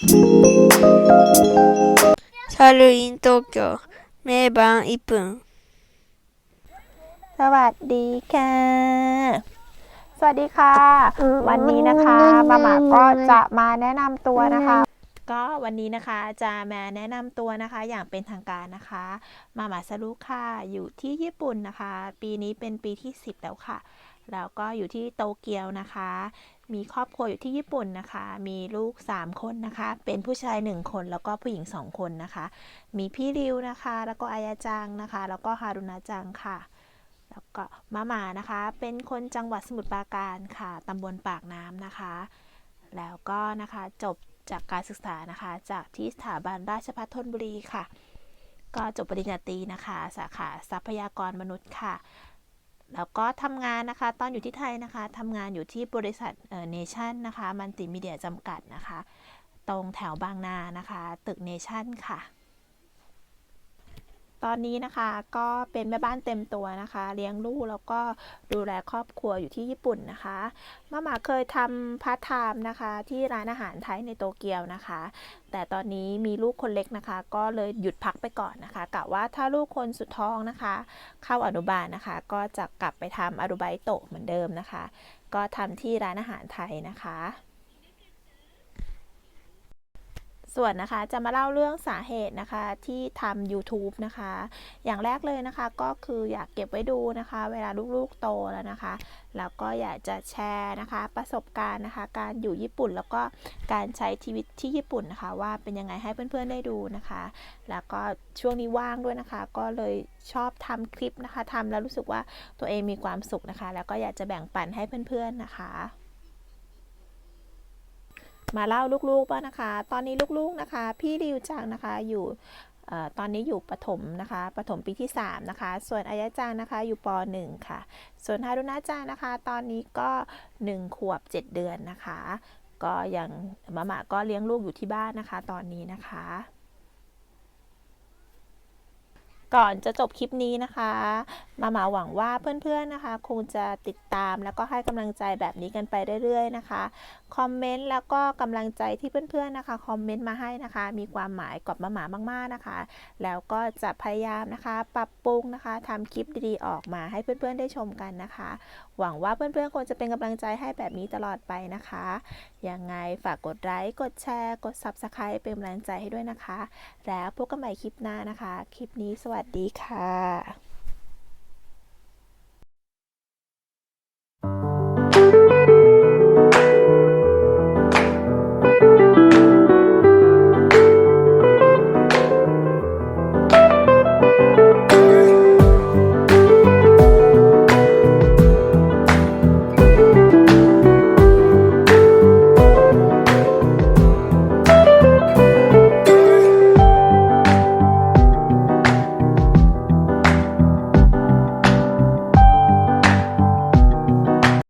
ชาลูอินโตเกียวเมย์ルイン東京ปุ่นสวัสดีค่ะ สวัสดีค่ะ วันนี้นะคะมาหมาก็จะมาแนะนำตัวนะคะ ก็วันนี้นะคะจะมาแนะนำตัวนะคะอย่างเป็นทางการนะคะ มาหมาสรุค่ะ อยู่ที่ญี่ปุ่นนะคะ ปีนี้เป็นปีที่ 10 แล้วค่ะ แล้วก็อยู่ที่โตเกียวนะคะ มีครอบครัวอยู่ที่ญี่ปุ่นนะคะ มีลูก 3 คนนะคะ เป็นผู้ชาย 1 คนแล้วก็ผู้หญิง 2 คนนะคะ มีพี่ริวนะคะ แล้วก็อายาจังนะคะ แล้วก็ฮารุณาจังค่ะ แล้วก็มาหมานะคะ เป็นคนจังหวัดสมุทรปราการค่ะตำบลปากน้ำนะคะ แล้วก็นะคะจบจากการศึกษานะคะ จากที่สถาบันราชภัฏธนบุรีค่ะ ก็จบปริญญาตรีนะคะ สาขาทรัพยากรมนุษย์ค่ะ แล้วก็ทำงานนะคะ ตอนอยู่ที่ไทยนะคะทำงานอยู่ที่บริษัทเนชั่นนะคะ มันติมีเดียจำกัดนะคะ ตรงแถวบางนานะคะ ตึกเนชั่นค่ะ ตอนนี้นะคะก็เป็นแม่บ้านเต็มตัวนะคะ เลี้ยงลูกแล้วก็ดูแลครอบครัวอยู่ที่ญี่ปุ่นนะคะมาม่าเคยทำพาร์ทไทม์นะคะ ที่ร้านอาหารไทยในโตเกียวนะคะ แต่ตอนนี้มีลูกคนเล็กนะคะ ก็เลยหยุดพักไปก่อนนะคะกะว่าถ้าลูกคนสุดท้องนะคะ เข้าอนุบาลนะคะ ก็จะกลับไปทำอารุไบโตะเหมือนเดิมนะคะ ก็ทำที่ร้านอาหารไทยนะคะ ส่วนนะคะจะมาเล่าเรื่องสาเหตุนะคะที่ทำ YouTube นะคะ อย่างแรกเลยนะคะก็คืออยากเก็บไว้ดูนะคะ เวลาลูกๆโตแล้วนะคะ แล้วก็อยากจะแชร์นะคะ ประสบการณ์นะคะ การอยู่ญี่ปุ่นแล้วก็การใช้ชีวิตที่ญี่ปุ่นนะคะ ว่าเป็นยังไงให้เพื่อนๆได้ดูนะคะ แล้วก็ช่วงนี้ว่างด้วยนะคะ ก็เลยชอบทำคลิปนะคะทำแล้วรู้สึกว่าตัวเองมีความสุขนะคะ แล้วก็อยากจะแบ่งปันให้เพื่อนๆนะคะ มาเล่าลูกๆบ้างนะคะ ตอนนี้ลูกๆนะคะ พี่ริวจังนะคะอยู่ตอนนี้อยู่ประถมนะคะประถมปีที่ 3 นะคะ ส่วนอายะจังนะคะอยู่ป .1 ค่ะ ส่วนฮารุนาจังนะคะ ตอนนี้ก็ 1 ขวบ 7 เดือนนะคะ ก็ยังมาม่าก็เลี้ยงลูกอยู่ที่บ้านนะคะ ตอนนี้นะคะ ก่อนจะจบคลิปนี้นะคะ มาหมาหวังว่าเพื่อนๆนะคะ คงจะติดตามแล้วก็ให้กำลังใจแบบนี้กันไปเรื่อยๆนะคะ คอมเมนต์แล้วก็กำลังใจที่เพื่อนๆนะคะ คอมเมนต์มาให้นะคะ มีความหมายกับมาหมามากๆนะคะ แล้วก็จะพยายามนะคะ ปรับปรุงนะคะทำคลิปดีๆออกมาให้เพื่อนๆได้ชมกันนะคะ หวังว่าเพื่อนๆคงจะเป็นกำลังใจให้แบบนี้ตลอดไปนะคะ ยังไงฝากกดไลค์กดแชร์ กด Subscribe เป็นกำลังใจให้ด้วยนะคะ แล้วพบกันใหม่คลิปหน้านะคะ คลิปนี้สวัสดีค่ะ